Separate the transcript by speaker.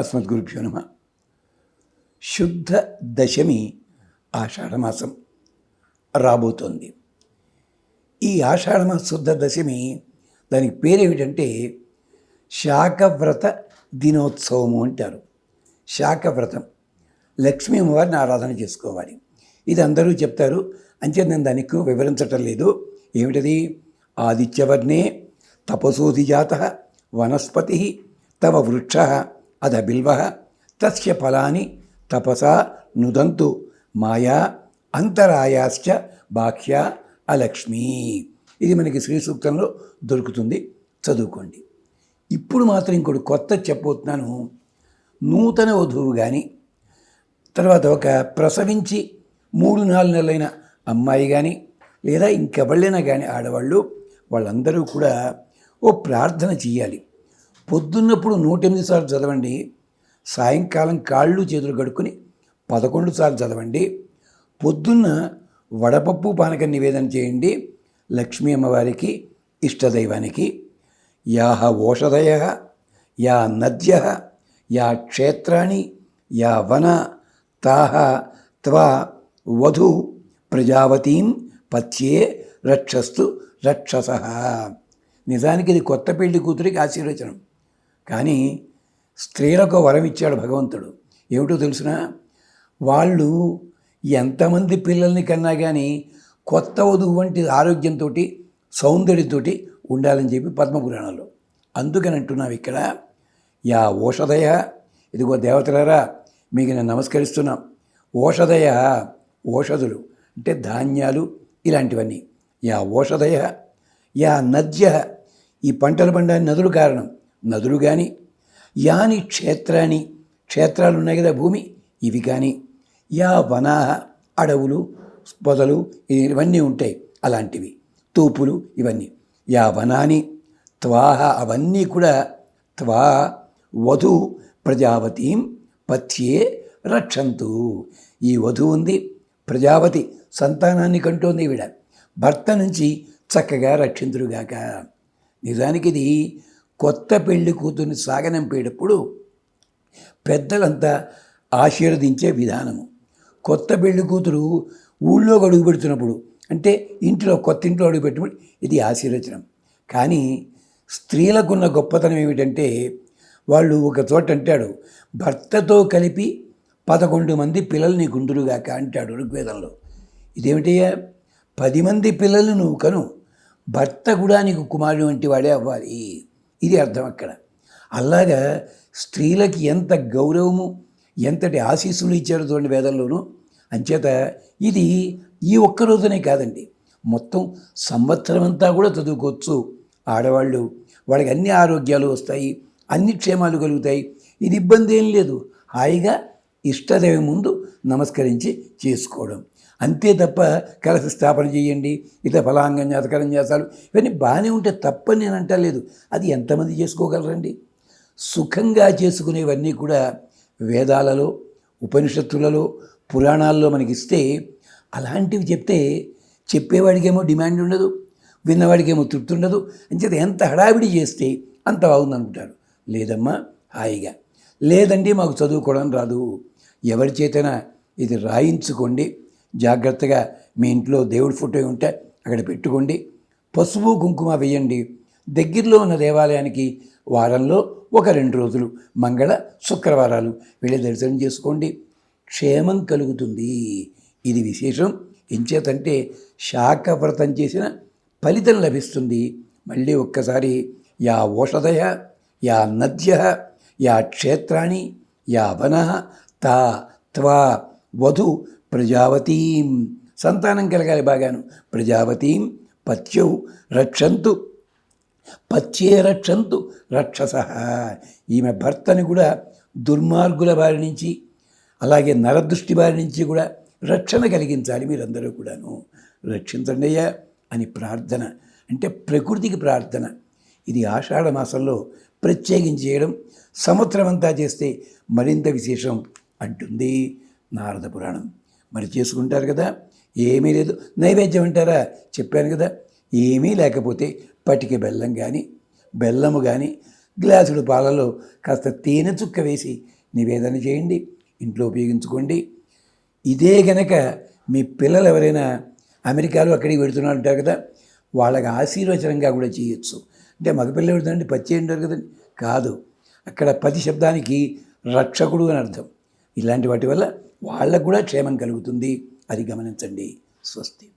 Speaker 1: అస్మద్గురుభ్యో నమ. శుద్ధ దశమి ఆషాఢమాసం రాబోతోంది. ఈ ఆషాఢమాస శుద్ధ దశమి దానికి పేరేమిటంటే శాకవ్రత దినోత్సవము అంటారు. శాకవ్రతం లక్ష్మీ అమ్మవారిని ఆరాధన చేసుకోవాలి. ఇది అందరూ చెప్తారు. అంతే నేను దానికి వివరించటం లేదు. ఏమిటది? ఆదిత్యవర్ణే తపసోధిజాత వనస్పతి తవ వృక్ష అధ బిల్వ తస్య ఫలాని తపసా నుదంతు మాయా అంతరాయాశ్చ బాహ్య అలక్ష్మి. ఇది మనకి శ్రీ సూక్తంలో దొరుకుతుంది. చదువుకోండి. ఇప్పుడు మాత్రం ఇంకోటి కొత్త చెప్పబోతున్నాను. నూతన వధువు కానీ తర్వాత ఒక ప్రసవించి మూడు నాలుగు నెలలైన అమ్మాయి కానీ లేదా ఇంకెవళ్ళైనా కానీ ఆడవాళ్ళు వాళ్ళందరూ కూడా ఓ ప్రార్థన చేయాలి పొద్దున్నప్పుడు నూట ఎనిమిది సార్లు చదవండి సాయంకాలం కాళ్ళు చేతులు కడుక్కొని పదకొండు సార్లు చదవండి పొద్దున్న వడపప్పు పానకం నివేదన చేయండి లక్ష్మీ అమ్మవారికి ఇష్టదైవానికి యాహ ఓషధయ యా నద్య యా క్షేత్రాణి యా వన తాహ త్వ వధు ప్రజావతీం పత్యే రక్షస్తు రక్షస. నిజానికి ఇది కొత్త పెళ్ళి కూతురికి ఆశీర్వచనం. కానీ స్త్రీలకు వరం ఇచ్చాడు భగవంతుడు. ఏమిటో తెలుసునా? వాళ్ళు ఎంతమంది పిల్లల్ని కన్నా కానీ కొత్త వధువు వంటి ఆరోగ్యంతో సౌందర్యంతో ఉండాలని చెప్పి పద్మపురాణంలో అందుకని అంటున్నాం ఇక్కడ యా ఓషధయ. ఇదిగో దేవతలరా మీకు నేను నమస్కరిస్తున్నాం. ఓషధయ ఓషధులు అంటే ధాన్యాలు ఇలాంటివన్నీ. యా ఓషధయ యా నద్య. ఈ పంటలు పండడానికి నదులు కారణం. నదులు కానీ యాని క్షేత్రాన్ని క్షేత్రాలు ఉన్నాయి కదా భూమి ఇవి కానీ యా వనా అడవులు పొదలు ఇవన్నీ ఉంటాయి అలాంటివి. తూపులు ఇవన్నీ. యా వనాని త్వాహ అవన్నీ కూడా త్వా వధు ప్రజావతీం పథ్యే రక్షంతు. ఈ వధు ఉంది ప్రజావతి సంతానాన్ని కంటోంది ఈవిడ. భర్త నుంచి చక్కగా రక్షింతురుగాక. నిజానికి ఇది కొత్త పెళ్ళి కూతుర్ని సాగనంపేటప్పుడు పెద్దలంతా ఆశీర్వదించే విధానము. కొత్త పెళ్ళి కూతురు ఊళ్ళో అడుగు పెడుతున్నప్పుడు అంటే ఇంట్లో కొత్త ఇంట్లో అడుగు పెట్టినప్పుడు ఇది ఆశీర్వచనం. కానీ స్త్రీలకున్న గొప్పతనం ఏమిటంటే వాళ్ళు ఒక చోట అంటాడు భర్తతో కలిపి పదకొండు మంది పిల్లల్ని గుండురుగాక అంటాడు ఋగ్వేదంలో. ఇదేమిటయ్యా? పది మంది పిల్లలు నువ్వు కను భర్త కూడా నీకు కుమారుడు వంటి వాడే అవ్వాలి. ఇది అర్థం అక్కడ. అలాగా స్త్రీలకి ఎంత గౌరవము ఎంతటి ఆశీస్సులు ఇచ్చారు చూడండి వేదంలోనూ. అంచేత ఇది ఈ ఒక్క రోజునే కాదండి. మొత్తం సంవత్సరం అంతా కూడా చదువుకోవచ్చు ఆడవాళ్ళు. వాళ్ళకి అన్ని ఆరోగ్యాలు వస్తాయి అన్ని క్షేమాలు కలుగుతాయి. ఇది ఇబ్బంది ఏం లేదు. హాయిగా ఇష్టదేవి ముందు నమస్కరించి చేసుకోవడం. అంతే తప్ప కలశ స్థాపన చేయండి ఇతర ఫలాంగం జాతకరం చేస్తారు ఇవన్నీ బాగానే ఉంటే తప్పని నేను అంటలేదు. అది ఎంతమంది చేసుకోగలరండి? సుఖంగా చేసుకునేవన్నీ కూడా వేదాలలో ఉపనిషత్తులలో పురాణాల్లో మనకి ఇస్తే అలాంటివి చెప్తే చెప్పేవాడికేమో డిమాండ్ ఉండదు విన్నవాడికేమో తృప్తి ఉండదు. అంచేత ఎంత హడావిడి చేస్తే అంత బాగుందనుకుంటారు. లేదమ్మా హాయిగా. లేదండి మాకు చదువుకోవడం రాదు. ఎవరి చేతన ఇది రాయించుకోండి. జాగ్రత్తగా మీ ఇంట్లో దేవుడి ఫోటో ఉంటే అక్కడ పెట్టుకోండి. పసుపు కుంకుమ వేయండి. దగ్గరలో ఉన్న దేవాలయానికి వారంలో ఒక రెండు రోజులు మంగళ శుక్రవారాలు వెళ్ళి దర్శనం చేసుకోండి. క్షేమం కలుగుతుంది. ఇది విశేషం. ఎంచేతంటే శాఖవ్రతం చేసిన ఫలితం లభిస్తుంది. మళ్ళీ ఒక్కసారి యా ఓషధయ యా నద్య యా క్షేత్రాణి యా వన తా త్వా వధు ప్రజావతీం సంతానం కలగాలి బాగాను. ప్రజావతీం పత్యౌ రక్షంతు. పత్యే రక్షంతు రక్షస. ఈమె భర్తని కూడా దుర్మార్గుల బారి నుంచి అలాగే నరదృష్టి బారి నుంచి కూడా రక్షణ కలిగించాలి మీరందరూ కూడాను. రక్షించండి అయ్యా అని ప్రార్థన. అంటే ప్రకృతికి ప్రార్థన. ఇది ఆషాఢ మాసంలో ప్రత్యేకించి చేయడం సంవత్సరం అంతా చేస్తే మరింత విశేషం అంటుంది నారద పురాణం. మరి చేసుకుంటారు కదా. ఏమీ లేదు. నైవేద్యం అంటారా? చెప్పాను కదా. ఏమీ లేకపోతే పటిక బెల్లం కానీ బెల్లము కానీ గ్లాసుడు పాలలో కాస్త తేనె చుక్క వేసి నివేదన చేయండి. ఇంట్లో ఉపయోగించుకోండి. ఇదే గనక మీ పిల్లలు ఎవరైనా అమెరికాలో అక్కడికి పెడుతున్నారు అంటారు కదా. వాళ్ళకి ఆశీర్వచనంగా కూడా చేయొచ్చు. అంటే మగపిల్లలు పెడుతుందండి పచ్చి ఉంటారు కదండి. కాదు. అక్కడ పది శబ్దానికి రక్షకుడు అని అర్థం. ఇలాంటి వాటి వల్ల వాళ్ళకు కూడా క్షేమం కలుగుతుంది. అది గమనించండి. స్వస్తి.